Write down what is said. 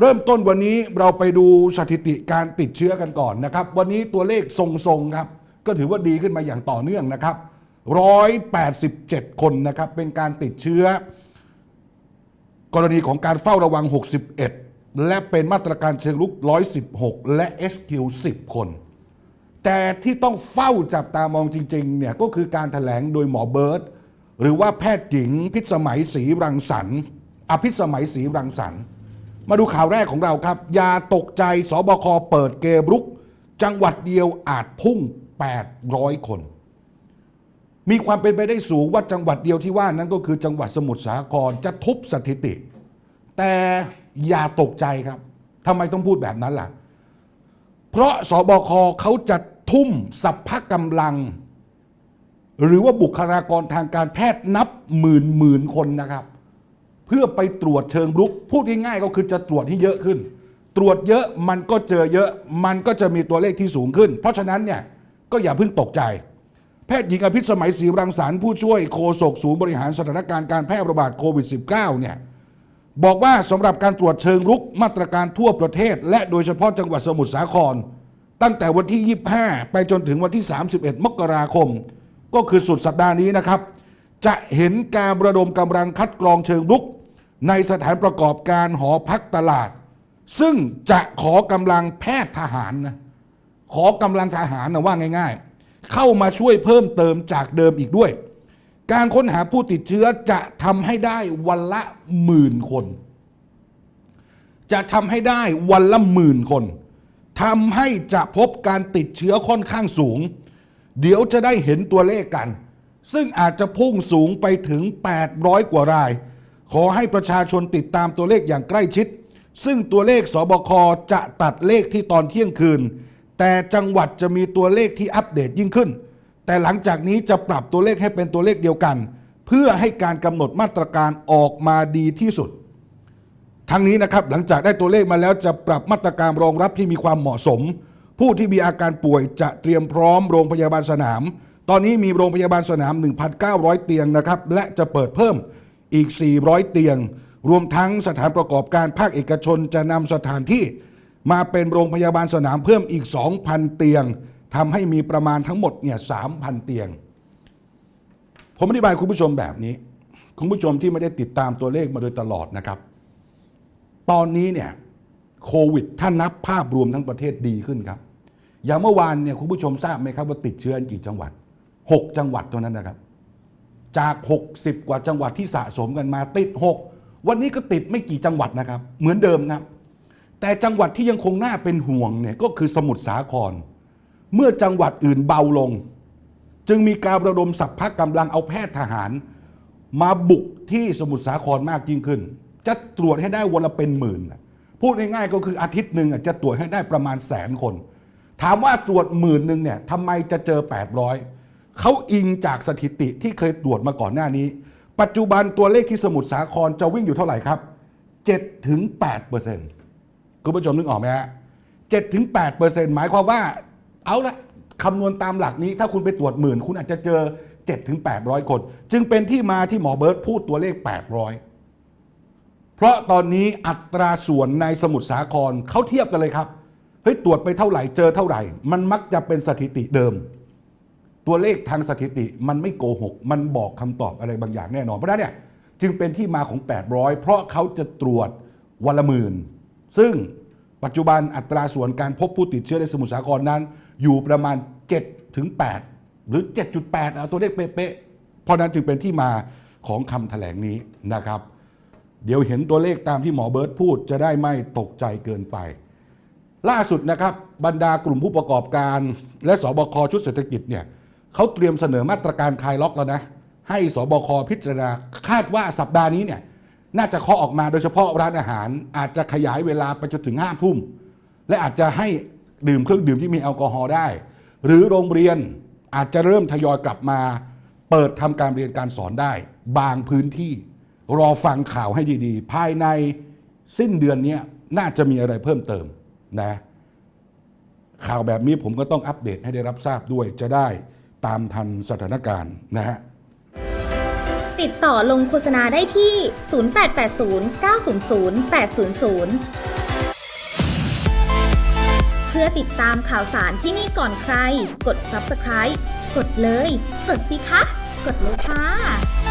เริ่มต้นวันนี้เราไปดูสถิติการติดเชื้อกันก่อนนะครับ วันนี้ตัวเลขทรงๆครับ ก็ถือว่าดีขึ้นมาอย่างต่อเนื่องนะครับ 187 คนนะครับ เป็นการติดเชื้อ กรณีของการเฝ้าระวัง 61 และเป็นมาตรการเชิงลุก 116 และ SQ 10 คน แต่ที่ต้องเฝ้าจับตามองจริงๆเนี่ยก็คือการถแถลงโดยหมอเบิร์ตหรือว่าแพทย์หญิงพิษสมัยศรีรังสรรค์อภิสมัยศรีรังสรรค์ มาดูข่าวแรกของเราครับ ยาตกใจสบคเปิดเกมรุก จังหวัดเดียวอาจพุ่ง 800 คน มีความเป็นไปได้สูงว่าจังหวัดเดียวที่ว่านั้นก็คือจังหวัดสมุทรสาครจะทุบสถิติ แต่อย่าตกใจครับทำไมต้องพูดแบบนั้นล่ะ เพราะสบคเขาจะทุ่มสัพพะกำลัง หรือว่าบุคลากรทางการแพทย์นับหมื่นหมื่นคนนะครับ เพื่อไปตรวจเชิงรุก พูดง่ายๆก็คือจะตรวจให้เยอะขึ้น ตรวจเยอะมันก็เจอเยอะ มันก็จะมีตัวเลขที่สูงขึ้น เพราะฉะนั้นเนี่ยก็อย่าเพิ่งตกใจ แพทย์หญิงอภิสมัยศรีรังสรรค์ผู้ช่วยโฆษกศูนย์บริหารสถานการณ์การแพร่ระบาดโควิด -19 เนี่ยบอกว่าสำหรับการตรวจเชิงรุกมาตรการทั่วประเทศ และโดยเฉพาะจังหวัดสมุทรสาคร ตั้งแต่วันที่ 25 ไปจนถึงวันที่ 31 มกราคม ก็คือสุดสัปดาห์นี้นะครับ จะเห็นการระดมกำลังคัดกรองเชิงรุก ในสถานประกอบการหอพักตลาด ซึ่งจะขอกำลังแพทย์ทหารนะขอกำลังทหารนะว่าง่าย ๆ เข้ามาช่วยเพิ่มเติมจากเดิมอีกด้วย การค้นหาผู้ติดเชื้อจะทำให้ได้วันละหมื่นคน จะทำให้ได้วันละหมื่นคนทำให้จะพบการติดเชื้อค่อนข้างสูง เดี๋ยวจะได้เห็นตัวเลขกัน ซึ่งอาจจะพุ่งสูงไปถึง 800 กว่าราย ขอให้ประชาชนติดตามตัวเลขอย่างใกล้ชิด ซึ่งตัวเลขสบคจะตัดเลขที่ตอนเที่ยงคืน แต่จังหวัดจะมีตัวเลขที่อัปเดตยิ่งขึ้น แต่หลังจากนี้จะปรับตัวเลขให้เป็นตัวเลขเดียวกัน เพื่อให้การกำหนดมาตรการออกมาดีที่สุด ทั้งนี้นะครับหลังจากได้ตัวเลขมาแล้วจะปรับมาตรการรองรับที่มีความเหมาะสม ผู้ที่มีอาการป่วยจะเตรียมพร้อมโรงพยาบาลสนาม ตอนนี้มีโรงพยาบาลสนาม 1,900 เตียงนะครับและจะเปิดเพิ่ม อีก 400 เตียง รวมทั้งสถานประกอบการภาคเอกชนจะนำสถานที่ มาเป็นโรงพยาบาลสนามเพิ่มอีก 2,000 เตียงทำให้มีประมาณทั้งหมดเนี่ย3,000 เตียง ผมอธิบายคุณผู้ชมแบบนี้ คุณผู้ชมที่ไม่ได้ติดตามตัวเลขมาโดยตลอดนะครับ ตอนนี้เนี่ยโควิดถ้านับภาพรวมทั้งประเทศดีขึ้นครับ อย่างเมื่อวานเนี่ยคุณผู้ชมทราบไหมครับว่าติดเชื้อกี่จังหวัด 6 จังหวัดเท่านั้นนะครับ จาก 60 กว่าจังหวัดที่สะสมกันมาติด 6 วันนี้ก็ติดไม่กี่จังหวัดนะครับ เหมือนเดิมครับ แต่จังหวัดที่ยังคงน่าเป็นห่วงเนี่ยก็คือสมุทรสาคร เมื่อจังหวัดอื่นเบาลง จึงมีการระดมสัพพะกำลังเอาแพทย์ทหาร มาบุกที่สมุทรสาครมากยิ่งขึ้น จะตรวจให้ได้วันละเป็นหมื่นพูดง่ายๆก็คืออาทิตย์หนึ่งจะตรวจให้ได้ประมาณแสนคน ถามว่าตรวจหมื่นหนึ่งเนี่ยทำไมจะเจอ 800 เขาอิงจากสถิติที่เคยตรวจมาก่อนหน้านี้ ปัจจุบันตัวเลขที่สมุทรสาครจะวิ่งอยู่เท่าไหร่ครับ7ถึง8เปอร์เซ็นต์คุณผู้ชมนึกออกไหมฮะเจ็ดถึงแปดเปอร์เซ็นต์หมายความว่า เอาละคำนวณตามหลักนี้ ถ้าคุณไปตรวจหมื่น คุณอาจจะเจอ7จ็ดถึงแปดร้อยคน จึงเป็นที่มาที่หมอเบิร์ตพูดตัวเลข 800 เพราะตอนนี้อัตราส่วนในสมุทรสาครเขาเทียบกันเลยครับเฮ้ยตรวจไปเท่าไหร่เจอเท่าไหร่ มันมักจะเป็นสถิติเดิม ตัวเลขทางสถิติมันไม่โกหก มันบอกคำตอบอะไรบางอย่างแน่นอน เพราะฉะนั้นเนี่ยจึงเป็นที่มาของ 800 เพราะเขาจะตรวจวันละหมื่น ซึ่งปัจจุบันอัตราส่วนการพบผู้ติดเชื้อในสมุทรสาครนั้น อยู่ประมาณ7ถึง8หรือ 7.8เอาตัวเลขเป๊ะๆเพราะนั้นจึงเป็นที่มาของคำแถลงนี้นะครับ เดี๋ยวเห็นตัวเลขตามที่หมอเบิร์ตพูดจะได้ไม่ตกใจเกินไป ล่าสุดนะครับบรรดากลุ่มผู้ประกอบการ และสบคชุดเศรษฐกิจเนี่ย เขาเตรียมเสนอมาตรการคลายล็อกแล้วนะ ให้สบคพิจารณาคาดว่าสัปดาห์นี้เนี่ยน่าจะเคาะออกมาโดยเฉพาะร้านอาหาร อาจจะขยายเวลาไปจนถึงห้าทุ่ม และอาจจะให้ดื่มเครื่องดื่มที่มีแอลกอฮอล์ได้ หรือโรงเรียนอาจจะเริ่มทยอยกลับมา เปิดทำการเรียนการสอนได้ บางพื้นที่ รอฟังข่าวให้ดีๆ ภายในสิ้นเดือนนี้น่าจะมีอะไรเพิ่มเติมนะข่าวแบบนี้ผมก็ต้องอัปเดตให้ได้รับทราบด้วยจะได้ ตามทันสถานการณ์นะฮะติดต่อลงโฆษณาได้ที่ 0880 900 800 เพื่อติดตามข่าวสารที่นี่ก่อนใคร กด subscribe กดเลย กดสิคะ กดเลยค่ะ